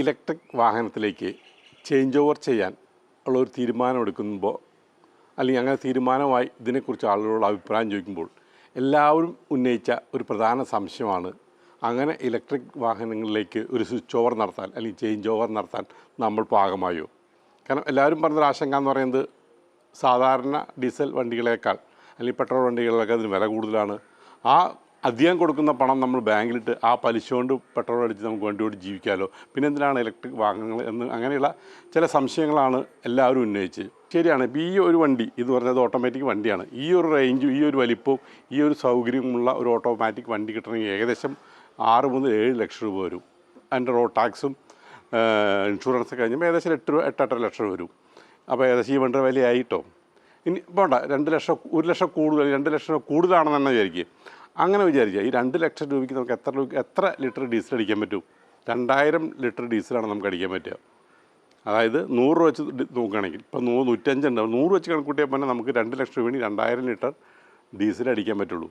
Electric വാഹനത്തിലേക്ക് change over ചെയ്യാൻ ഉള്ള ഒരു തീരുമാനം എടുക്കുമ്പോൾ അല്ലെങ്കിൽ അങ്ങനെ തീരുമാനമായി ഇതിനെക്കുറിച്ച് ആളുകളോട് അഭിപ്രായം ചോദിക്കുമ്പോൾ എല്ലാവരും ഉന്നയിച്ച ഒരു പ്രധാന സംശയമാണ് അങ്ങനെ ഇലക്ട്രിക് വാഹനങ്ങളിലേക്ക് ഒരു സ്വിച്ച് ഓവർ നടത്താൻ അല്ലെങ്കിൽ ചേഞ്ച് ഓവർ നടത്താൻ നമ്മൾ പാകമായോ? കാരണം എല്ലാവരും പറഞ്ഞൊരു ആശങ്ക എന്ന് പറയുന്നത് സാധാരണ ഡീസൽ വണ്ടികളേക്കാൾ അല്ലെങ്കിൽ പെട്രോൾ വണ്ടികളിലൊക്കെ അതിന് വില കൂടുതലാണ്. ആ അധികം കൊടുക്കുന്ന പണം നമ്മൾ ബാങ്കിലിട്ട് ആ പലിശ കൊണ്ട് പെട്രോൾ അടിച്ച് നമുക്ക് വണ്ടി ഓടി ജീവിക്കാമല്ലോ പിന്നെ എന്തിനാണ് ഇലക്ട്രിക് വാഹനങ്ങൾ എന്ന് അങ്ങനെയുള്ള ചില സംശയങ്ങളാണ് എല്ലാവരും ഉന്നയിച്ചത് ശരിയാണ് ഇപ്പോൾ ഈ ഒരു വണ്ടി ഇത് പറഞ്ഞത് ഓട്ടോമാറ്റിക് വണ്ടിയാണ്. ഈ ഒരു റേഞ്ചും ഈ ഒരു വലിപ്പവും ഈ ഒരു സൗകര്യമുള്ള ഒരു ഓട്ടോമാറ്റിക് വണ്ടി കിട്ടണമെങ്കിൽ ഏകദേശം ആറ് മുതൽ ഏഴ് ലക്ഷം രൂപ വരും. അതിന്റെ റോഡ് ടാക്സും ഇൻഷുറൻസ് കഴിഞ്ഞപ്പോൾ ഏകദേശം എട്ട് രൂപ എട്ടെട്ടര ലക്ഷം രൂപ വരും. അപ്പോൾ ഏകദേശം ഈ വണ്ടിയുടെ വിലയായിട്ടോ ഇനി വേണ്ട രണ്ട് ലക്ഷം ഒരു ലക്ഷം കൂടുതൽ രണ്ട് ലക്ഷം കൂടുതലാണെന്ന് തന്നെ വിചാരിക്കുക അങ്ങനെ വിചാരിക്കുക. ഈ രണ്ട് ലക്ഷം രൂപയ്ക്ക് നമുക്ക് എത്ര രൂപ എത്ര ലിറ്റർ ഡീസൽ അടിക്കാൻ പറ്റും? രണ്ടായിരം ലിറ്റർ ഡീസലാണ് നമുക്ക് അടിക്കാൻ പറ്റുക. അതായത് നൂറ് രൂപ വെച്ച് നോക്കുകയാണെങ്കിൽ ഇപ്പോൾ നൂ നൂറ്റഞ്ചുണ്ടാവും. നൂറ് വെച്ച് കണക്കൂട്ടിയാൽ തന്നെ നമുക്ക് രണ്ട് ലക്ഷം രൂപ രണ്ടായിരം ലിറ്റർ ഡീസൽ അടിക്കാൻ പറ്റുള്ളൂ.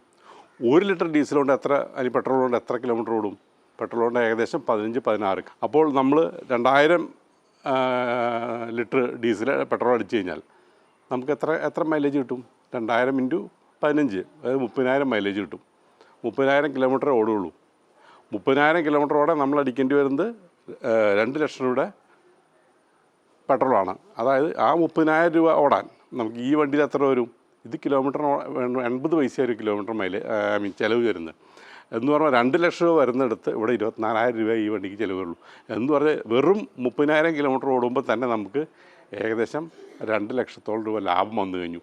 ഒരു ലിറ്റർ ഡീസൽ കൊണ്ട് എത്ര അല്ലെങ്കിൽ പെട്രോൾ കൊണ്ട് എത്ര കിലോമീറ്റർ ഓടും? പെട്രോൾ കൊണ്ട് ഏകദേശം പതിനഞ്ച് പതിനാറ്. അപ്പോൾ നമ്മൾ രണ്ടായിരം ലിറ്റർ ഡീസൽ പെട്രോൾ അടിച്ചു കഴിഞ്ഞാൽ നമുക്ക് എത്ര എത്ര മൈലേജ് കിട്ടും? രണ്ടായിരം ഇന്റു പതിനഞ്ച് അതായത് മുപ്പതിനായിരം മൈലേജ് കിട്ടും. മുപ്പതിനായിരം കിലോമീറ്റർ ഓടുകയുള്ളൂ മുപ്പതിനായിരം കിലോമീറ്റർ ഓടാൻ നമ്മൾ അടിക്കേണ്ടി വരുന്നത് രണ്ട് ലക്ഷം രൂപയുടെ പെട്രോളാണ്. അതായത് ആ മുപ്പതിനായിരം രൂപ ഓടാൻ നമുക്ക് ഈ വണ്ടിയിൽ എത്ര വരും? ഇത് കിലോമീറ്റർ എൺപത് പൈസ ഒരു കിലോമീറ്റർ മൈൽ ഐ മീൻ ചിലവ് വരുന്നത്. എന്ന് പറഞ്ഞാൽ രണ്ട് ലക്ഷം രൂപ വരുന്നിടത്ത് ഇവിടെ ഇരുപത്തിനാലായിരം രൂപ ഈ വണ്ടിക്ക് ചിലവ് വരുള്ളൂ. എന്ന് പറഞ്ഞാൽ വെറും മുപ്പതിനായിരം കിലോമീറ്റർ ഓടുമ്പോൾ തന്നെ നമുക്ക് ഏകദേശം രണ്ട് ലക്ഷത്തോളം രൂപ ലാഭം വന്നു കഴിഞ്ഞു.